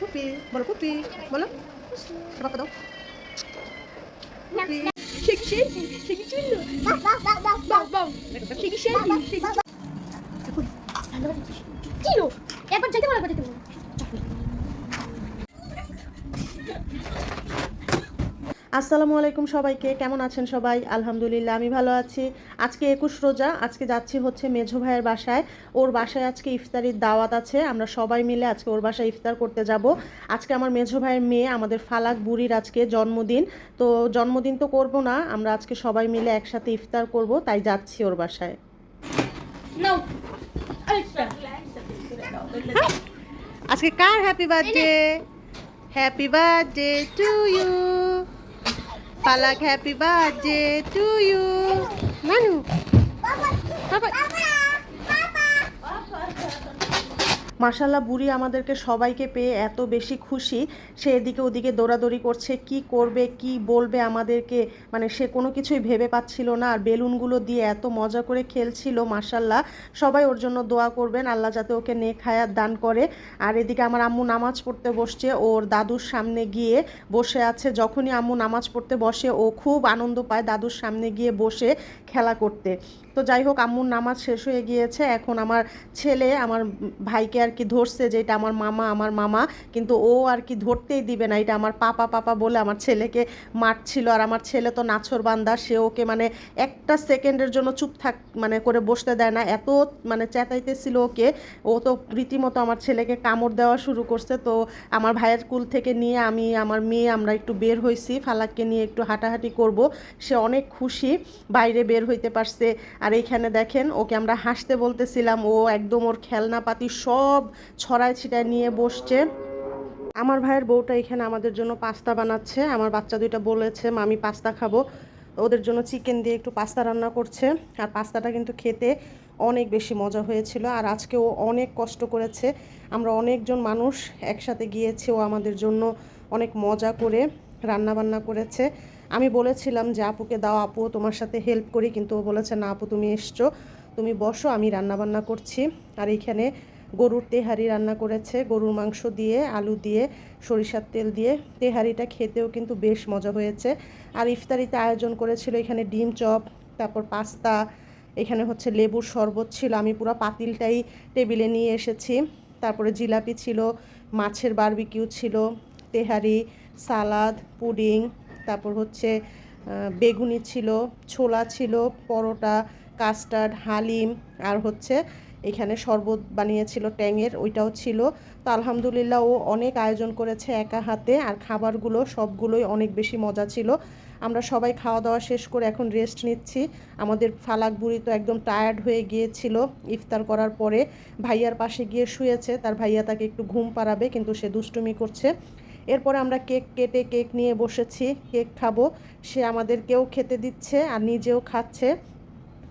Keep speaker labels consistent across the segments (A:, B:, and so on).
A: পুপি বলো পুপি বলো বাবা দাও পুপি শেকি শেকি শেকি চুল্লু বাউ বাউ শেকি শেকি
B: কি একবার যাইতে বলা করতে
A: আসসালামু আলাইকুম সবাইকে কেমন আছেন সবাই? আলহামদুলিল্লাহ আমি ভালো আছি। আজকে একুশ রোজা আজকে যাচ্ছি হচ্ছে মেঝো ভাইয়ের বাসায়। ওর বাসায় আজকে ইফতারির দাওয়াত আছে আমরা সবাই মিলে আজকে ওর বাসায় ইফতার করতে যাব। আজকে আমার মেঝো ভাইয়ের মেয়ে আমাদের ফালাক বুড়ির আজকে জন্মদিন। তো জন্মদিন তো করব না আমরা আজকে সবাই মিলে একসাথে ইফতার করব তাই যাচ্ছি ওর বাসায়।
B: নাও।
A: আজকে কার happy birthday happy birthday to you Palak, happy birthday to you. Manu. Papa. Papa. মার্শাল্লাহ বুড়ি আমাদেরকে সবাইকে পেয়ে এত বেশি খুশি। সে এদিকে ওদিকে দৌড়াদৌড়ি করছে, কি করবে, কি বলবে আমাদেরকে? মানে সে কোনো কিছুই ভেবে পাচ্ছিল না আর বেলুনগুলো দিয়ে এত মজা করে খেলছিল মার্শাল্লাহ সবাই ওর জন্য দোয়া করবেন, আল্লাহ যাতে ওকে নেক হায়াত দান করে। আর এদিকে আমার আম্মু নামাজ পড়তে বসছে, ওর দাদুর সামনে গিয়ে বসে আছে। যখনই আম্মু নামাজ পড়তে বসে, ও খুব আনন্দ পায় দাদুর সামনে গিয়ে বসে খেলা করতে। তো যাই হোক, আম্মুর নামাজ শেষ হয়ে গিয়েছে। এখন আমার ছেলে, আমার ভাইকে আর কি ধরছে যে এটা আমার মামা আমার মামা, কিন্তু ও আর কি ধরতেই দিবে না। এটা আমার পাপা পাপা বলে আমার ছেলেকে মারছিল। আর আমার ছেলে তো নাছর বান্দা, সে ওকে মানে একটা সেকেন্ডের জন্য চুপ থাক মানে করে বসতে দেয় না। এত মানে চেতাইতেছিল ওকে। ও তো রীতিমতো আমার ছেলেকে কামড় দেওয়া শুরু করছে। তো আমার ভাইয়ের কুল থেকে নিয়ে আমি, আমার মেয়ে, আমরা একটু বের হয়েছি ফালাককে নিয়ে একটু হাঁটাহাঁটি করব। সে অনেক খুশি, বাইরে বের হইতে পারছে। আর এইখানে দেখেন, ওকে আমরা হাসতে বলতেছিলাম। ও একদম ওর খেলনাপাতি সব ছড়ায় ছিটায় নিয়ে বসছে। আমার ভাইয়ের বউটা এখানে আমাদের জন্য পাস্তা বানাচ্ছে। আমার বাচ্চা দুইটা বলেছে, মামি, পাস্তা খাব। ওদের জন্য চিকেন দিয়ে একটু পাস্তা রান্না করছে। আর পাস্তাটা কিন্তু খেতে অনেক বেশি মজা হয়েছিল। আর আজকে ও অনেক কষ্ট করেছে। আমরা অনেকজন মানুষ একসাথে গিয়েছে, ও আমাদের জন্য অনেক মজা করে রান্না বান্না করেছে। আমি বলেছিলাম যে, আপুকে দাও, আপু, তোমার সাথে হেল্প করি। কিন্তু ও বলেছে, না, আপু, তুমি এসছো। তুমি বসো, আমি রান্না বান্না করছি। আর এইখানে গরুর তেহারি রান্না করেছে। গরুর মাংস দিয়ে, আলু দিয়ে, সরিষার তেল দিয়ে। তেহারিটা খেতেও কিন্তু বেশ মজা হয়েছে। আর ইফতারিতে আয়োজন করেছিল এখানে ডিম চপ, তারপর পাস্তা, এখানে হচ্ছে লেবুর শরবত ছিল। আমি পুরো পাতিলটাই টেবিলে নিয়ে এসেছি। তারপরে জিলাপি ছিল, মাছের বারবিকিউ ছিল, তেহারি, সালাদ, পুডিং, তারপর হচ্ছে বেগুনি ছিল, ছোলা ছিল, পরোটা, কাস্টার্ড, হালিম, আর হচ্ছে এখানে শরবত বানিয়েছিল, ট্যাঙের, ওইটাও ছিল। তো আলহামদুলিল্লাহ ও অনেক আয়োজন করেছে একা হাতে, আর খাবারগুলো সবগুলোই অনেক বেশি মজা ছিল। আমরা সবাই খাওয়া দাওয়া শেষ করে এখন রেস্ট নিচ্ছি। আমাদের ফালাক বুড়ি তো একদম টায়ার্ড হয়ে গিয়েছিল ইফতার করার পরে। ভাইয়ার পাশে গিয়ে শুয়েছে, তার ভাইয়া তাকে একটু ঘুম পাড়াবে, কিন্তু সে দুষ্টুমি করছে। এরপরে আমরা কেক কেটে কেক নিয়ে বসেছি, কেক খাব। সে আমাদেরকেও খেতে দিচ্ছে, আর নিজেও খাচ্ছে।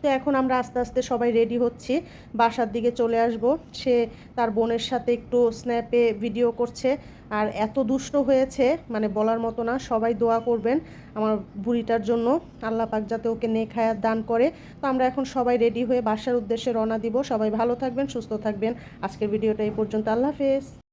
A: তো এখন আমরা আস্তে আস্তে সবাই রেডি হচ্ছি। বাসার দিকে চলে আসব। সে তার বোনের সাথে একটু স্ন্যাপে ভিডিও করছে। আর এত দুষ্ট হয়েছে মানে বলার মতো না, সবাই দোয়া করবেন আমার বুড়িটার জন্য। আল্লাহ পাক যাতে ওকে নেক হায়াত দান করে। তো আমরা এখন সবাই রেডি হয়ে বাসার উদ্দেশ্যে রওনা দিব। সবাই ভালো থাকবেন, সুস্থ থাকবেন। আজকের ভিডিওটা এই পর্যন্ত। আল্লাহ হাফেজ।